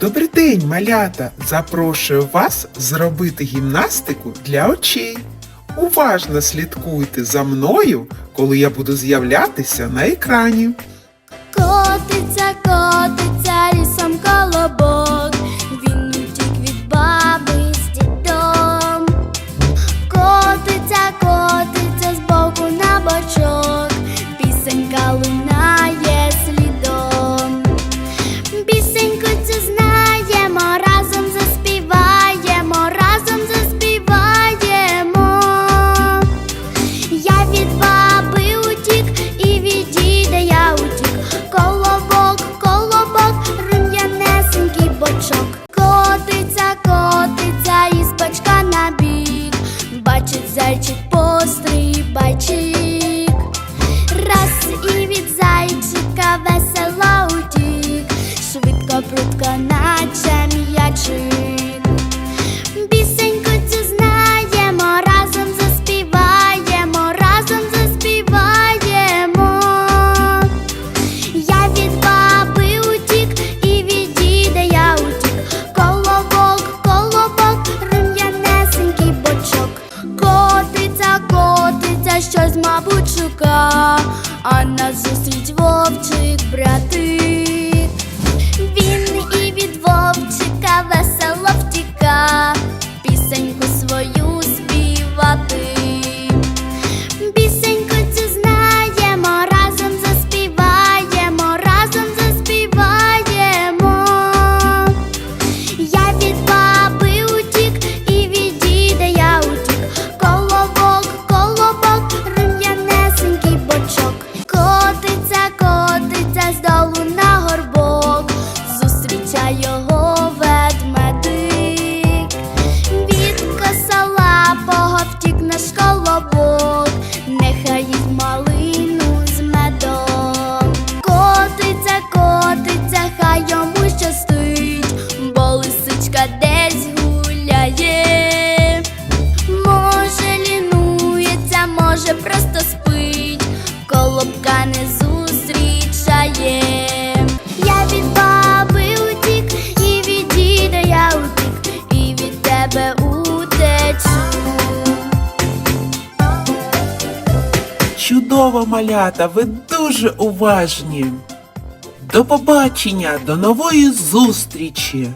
Добрий день, малята! Запрошую вас зробити гімнастику для очей. Уважно слідкуйте за мною, коли я буду з'являтися на екрані. Бачить зайчик пострибайчик. Раз і від зайчика весело утік. Швидко, прутко, наче м'ячик. Котиться, щось, мабуть, шука, а назустріч вовчик братик. Не зустрічає. Я від баби утік, і від діда я утік, і від тебе утечу. Чудово, малята, ви дуже уважні. До побачення, до нової зустрічі!